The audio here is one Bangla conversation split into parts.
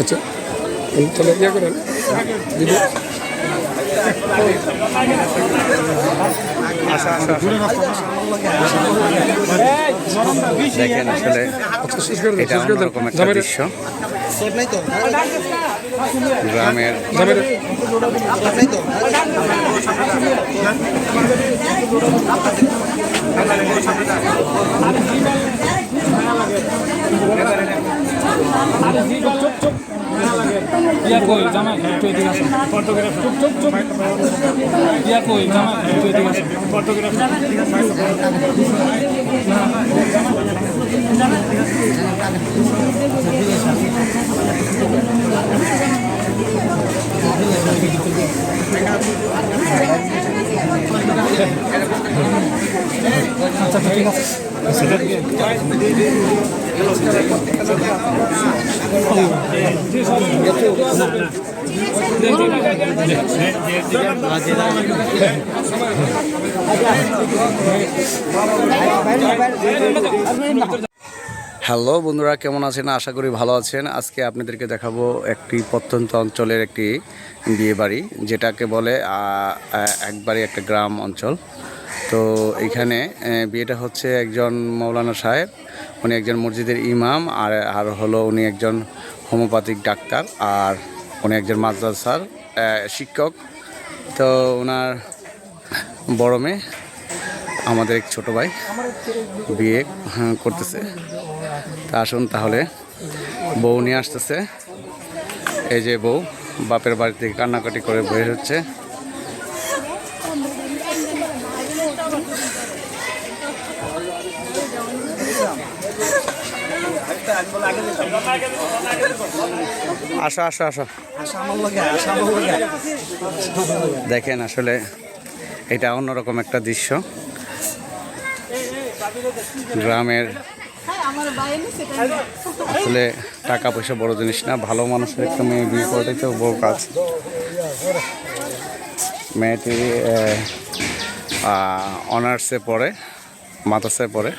আচ্ছা তাহলে ইয়ে করেন। ভিডিও দেখেন আসলে আচ্ছা এটা অন্যরকম একটা দৃশ্য। গ্রামের কই? জামাই একটু এদিকে আসুন চুপ চুপ চুপ। ইয়া কই? জামাই একটু এদিকে আসুন আচ্ছা ঠিক আছে। হ্যালো বন্ধুরা, কেমন আছেন? আশা করি ভালো আছেন। আজকে আপনাদেরকে দেখাবো একটি প্রত্যন্ত অঞ্চলের একটি বিয়ে বাড়ি যেটাকে বলে একবারই একটা গ্রাম অঞ্চল। তো এখানে বিয়েটা হচ্ছে একজন মৌলানা সাহেব উনি একজন মসজিদের ইমাম আর আর হলো উনি একজন হোমিওপ্যাথিক ডাক্তার আর উনি একজন মাদ্রাসার আহ, শিক্ষক। তো ওনার বড় মেয়ে আমাদের এক ছোটো ভাই বিয়ে হ্যাঁ, করতেছে। তা আসুন তাহলে বউ নিয়ে আসতেছে। এই যে বউ বাপের বাড়ি থেকে কান্নাকাটি করে বের হচ্ছে। আসো আসো আসো। দেখেন আসলে এটা অন্যরকম একটা দৃশ্য। গ্রামের আসলে টাকা পয়সা বড় জিনিস না, ভালো মানুষের একটা মেয়ে বিয়ে তো বড় কাজ। মেয়েটি অনার্সে পড়ে মাদ্রাসায় পড়ে।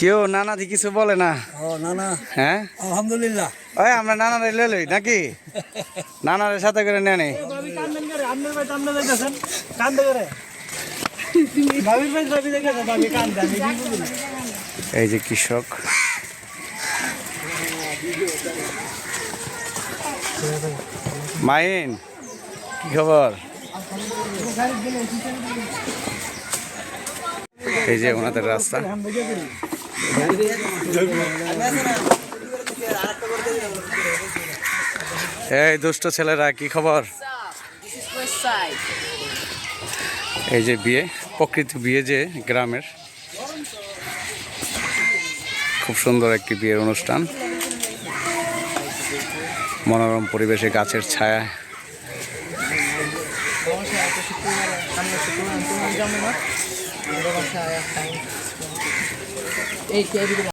কেউ নানাদি কিছু বলে না? ও না না হ্যাঁ? আলহামদুলিল্লাহ। ওই আমরা নানারে লে লই নাকি? নানারের সাথে করে নেয় নি। ভাবি কান্দেন করে আপনার ভাই সামনে যাইতেছেন কান্দে করে? ভাবির ভাই ভাবি দেখেছে ভাবি কান্দে আমি কি বুঝি না। এই যে কৃষক। মাইন, কি খবর? এই যে ওনাদের রাস্তা। এই দুষ্ট ছেলেরা, কি খবর? এই যে বিয়ে, প্রকৃত বিয়ে যে গ্রামের। খুব সুন্দর একটি বিয়ের অনুষ্ঠান। মনোরম পরিবেশে গাছের ছায়া।